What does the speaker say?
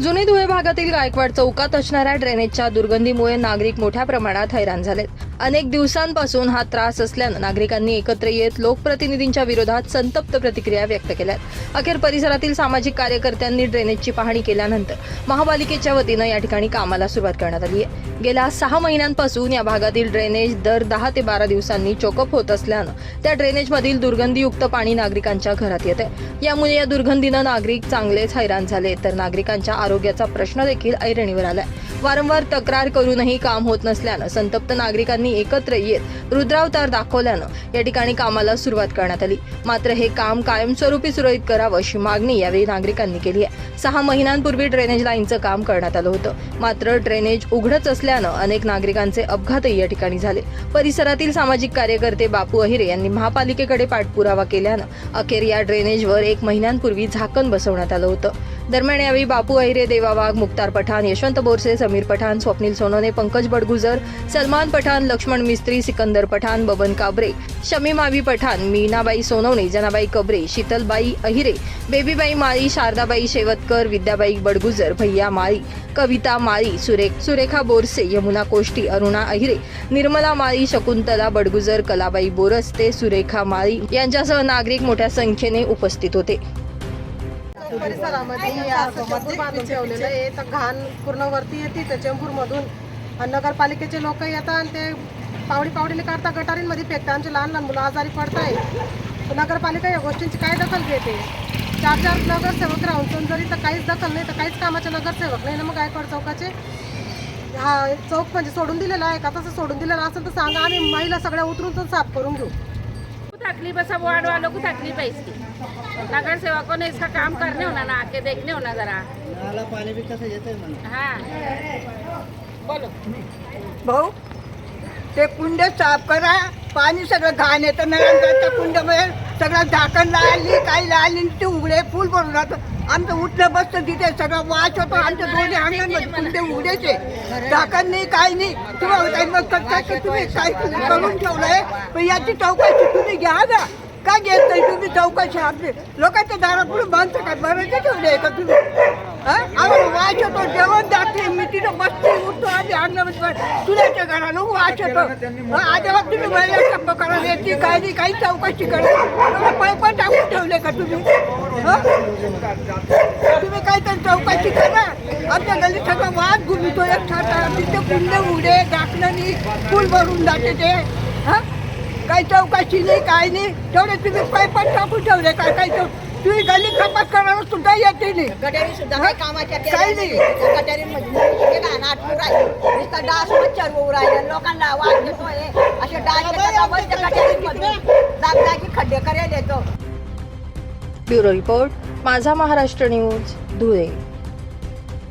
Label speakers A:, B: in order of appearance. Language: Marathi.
A: जुने धुळे भागातील गायकवाड चौकात असणाऱ्या ड्रेनेजच्या दुर्गंधीमुळे नागरिक मोठ्या प्रमाणात हैराण झालेत. अनेक दिवसांपासून हा त्रास असल्यानं नागरिकांनी एकत्र येत लोकप्रतिनिधींच्या विरोधात संतप्त प्रतिक्रिया व्यक्त केल्यात. अखेर परिसरातील सामाजिक कार्यकर्त्यांनी ड्रेनेजची पाहणी केल्यानंतर महापालिकेच्या वतीनं या ठिकाणी कामाला सुरुवात करण्यात आली आहे. गेल्या सहा महिन्यांपासून या भागातील ड्रेनेज दर दहा ते बारा दिवसांनी चोकअप होत असल्यानं त्या ड्रेनेजमधील दुर्गंधीयुक्त पाणी नागरिकांच्या घरात येते यामुळे या दुर्गंधीनं नागरिक चांगलेच हैराण झाले तर नागरिकांच्या आरोग्याचा प्रश्न देखील ऐरणीवर आलाय. वारंवार तक्रार करूनही काम होत नसल्यानं संतप्त नागरिकांनी एकत्र येत रुद्रावतार दाखवल्यानं या ठिकाणी कामाला सुरुवात करण्यात आली. मात्र हे काम कायमस्वरूपी सुरळीत करावं अशी मागणी यावेळी नागरिकांनी केली आहे. सहा महिन्यांपूर्वी ड्रेनेज लाईनचं काम करण्यात आलं होतं. मात्र ड्रेनेज उघडच असल्यानं अनेक नागरिकांचे अपघातही या ठिकाणी झाले. परिसरातील सामाजिक कार्यकर्ते बापू अहिरे यांनी महापालिकेकडे पाठपुरावा केल्यानं अखेर या ड्रेनेजवर एक महिन्यांपूर्वी झाकण बसवण्यात आलं होतं. दरम्यान यावेळी बापू अहिरे देवा वाघ मुक्तार पठाण यशवंत बोरसे समीर पठाण स्वप्नील सोनोने पंकज बडगुजर सलमान पठाण लक्ष्मण मिस्त्री सिकंदर पठाण बबन काबरे शमी मावी पठाण मीनाबाई सोनवणे जनाबाई कबरे शीतलबाई अहिरे बेबीबाई माळी शारदाबाई शेवतकर विद्याबाई बडगुजर भैया माळी कविता माळी सुरेख सुरेखा बोरसे यमुना कोष्टी अरुणा अहिरे निर्मला माळी शकुंतला बडगुजर कलाबाई बोरस्ते सुरेखा माळी यांच्यासह नागरिक मोठ्या संख्येने उपस्थित होते.
B: परिसरामध्ये असं बांधून ठेवलेलं आहे तर घाण पूर्ण वरती येते तर चेंबूरमधून आणि नगरपालिकेचे लोक येतात आणि ते पावडी पावडीने काढता गटारींमध्ये फेकतात. आमचे लहान लहान मुलं आजारी पडताय तर नगरपालिका या गोष्टींची काय दखल घेते? चार चार नगरसेवक राहून पण जरी तर काहीच दखल नाही तर काहीच कामाचे नगरसेवक नाही ना मग गायकवाड चौकाचे? हा चौक म्हणजे सोडून दिलेला आहे का? तसं सोडून दिलेलं असेल तर सांगा आम्ही महिला सगळ्या उतरून साफ करून घेऊ.
C: तकलीफ है सब वार्ड वालों को तकलीफ है इसकी नगर सेवकों ने इसका काम करने होना ना आके देखने होना जरा.
D: नाला पाणी बी कसं म्हणा
C: हाँ. बोलो.
E: भाऊ ते कुंड साफ करा पाणी सगळं घाण येतं नळांच्या कुंडमध्ये सगळं झाकण लावली काही लावली ते उघडे फुल भरून राहतं. आमचं उठलं बसतं तिथे सगळं वाच होतो आमच्या दोन्ही अंगणांमध्ये कुंडे उघडेचे. झाकण नाही काही नाही. तुम्हाला काही मग काय की तुम्ही काय करून ठेवलंय पण याची चौकशी तुम्ही घ्या ना. का घेत नाही तुम्ही? चौकशी आपली. लोकांच्या दारापुढे बांधतं काय? बरं ठेवले का तुम्ही? आम्हाला वाच येतो जेवण दाखले मी तिथं बसते उठतो आधी बस- तुझ्याच्या घरानं वाच येतो आजोबा तुम्ही महिला टप्प करा याची काय नाही काही चौकशी करा. पैपा टाकून ठेवले का तुम्ही? तुम्ही काहीतरी चौकशी करा. आमच्या गल्लीत सगळं वाद घुमितो. एक छाता तिथे कुंड उडे दाखलं फुल भरून जाते ते. हा? काही चौकशी नाही काय नाही. तेवढे तुम्ही पैपट टाकून ठेवले काय काही चौ- तुम्ही गल्ली कपात करायला सुद्धा येते नाही.
F: गटारी सुद्धा? काही कामाच्या
E: काही नाही.
F: राहिली. नुसतं डास मच्छर होऊ राहिले. लोकांना असे डास जागजागी खड्डे करायला येतो.
A: ब्युरो रिपोर्ट माझा महाराष्ट्र न्यूज धुळे.